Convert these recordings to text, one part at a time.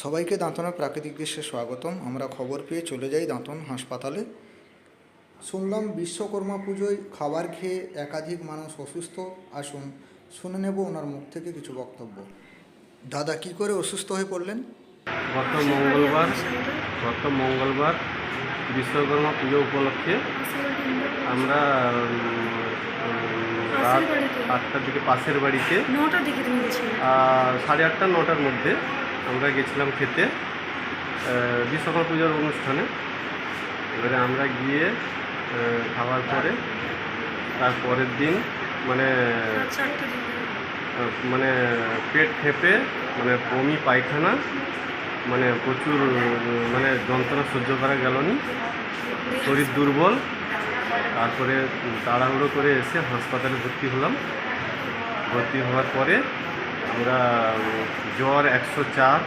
সবাইকে দাঁতনের প্রাকৃতিক দৃশ্যে স্বাগতম। আমরা খবর পেয়ে চলে যাই দাঁতন হাসপাতালে। শুনলাম বিশ্বকর্মা পুজোয় খাবার খেয়ে একাধিক মানুষ অসুস্থ। আসুন শুনে নেব ওনার মুখ থেকে কিছু বক্তব্য। দাদা কি করে অসুস্থ হয়ে পড়লেন? গত মঙ্গলবার গত মঙ্গলবার বিশ্বকর্মা পুজো উপলক্ষে আমরা রাত আটটার দিকে পাশের বাড়িতে সাড়ে আটটা নটার মধ্যে আমরা গেছিলাম খেতে বিশ্বকর্মা পুজোর অনুষ্ঠানে। এবারে আমরা গিয়ে খাওয়ার পরে তার পরের দিন মানে মানে পেট ফেপে মানে বমি, পায়খানা মানে প্রচুর মানে যন্ত্রণা সহ্য করা গেল নি। শরীর দুর্বল। তারপরে তাড়াহুড়ো করে এসে হাসপাতালে ভর্তি হলাম। ভর্তি হওয়ার পরে আমরা জ্বর একশো চার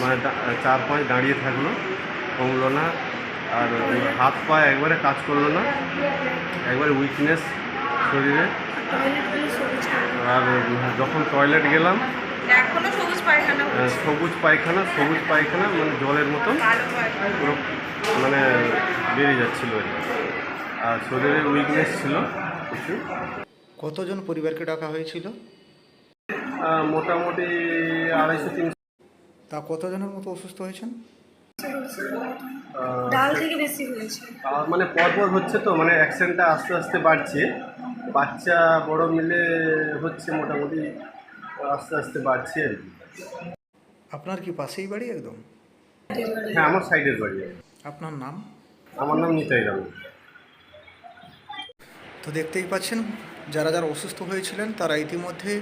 মানে চার পাঁচ দাঁড়িয়ে থাকল কমলো না আর হাত পা একবারে কাজ করল না একবারে উইকনেস শরীরে। আর যখন টয়লেট গেলাম সবুজ পায়খানা সবুজ পায়খানা মানে জলের মতন পুরো মানে বেড়ে যাচ্ছিল আর কি। আর শরীরে উইকনেস ছিল কিছু কতজন পরিবারকে ডাকা হয়েছিল? মোটামুটি আড়াইশো তিনশো। তা কতজনের মতো অসুস্থ হয়েছেন? ডাল থেকে বেশি হয়েছে। মানে পরপর হচ্ছে তো মানে অ্যাক্সিডেন্টটা আস্তে আস্তে বাড়ছে। বাচ্চা বড় মিলে হচ্ছে মোটামুটি আস্তে আস্তে বাড়ছে আর কি। আপনার কি পাশেই বাড়ি একদম? হ্যাঁ আমার সাইডের বাড়ি। আপনার নাম? আমার নাম নিতাই রাম। তো দেখতেই পাচ্ছেন যারা যারা অসুস্থ হয়েছিলেন তারা ইতিমধ্যে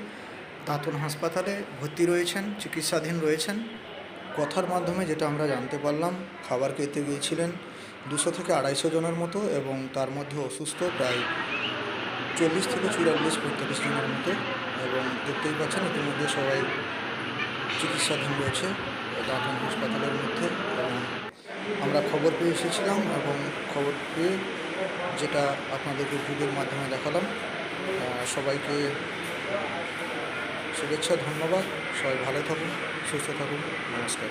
দাঁতন হাসপাতালে ভর্তি রয়েছেন, চিকিৎসাধীন রয়েছেন। কথার মাধ্যমে যেটা আমরা জানতে পারলাম, খাবার খেতে গিয়েছিলেন দুশো থেকে আড়াইশো জনের মতো এবং তার মধ্যে অসুস্থ প্রায় চল্লিশ থেকে চুরাল্লিশ পঁয়তাল্লিশ জনের মতো এবং দেখতেই পাচ্ছেন ইতিমধ্যে সবাই চিকিৎসাধীন রয়েছে দাঁতন হাসপাতালের মধ্যে এবং আমরা খবর পেয়ে এসেছিলাম এবং খবর পেয়ে যেটা আপনাদেরকে ভিডিওর মাধ্যমে দেখালাম সবাইকে শুভেচ্ছা ধন্যবাদ। সবাই ভালো থাকুন সুস্থ থাকুন। নমস্কার।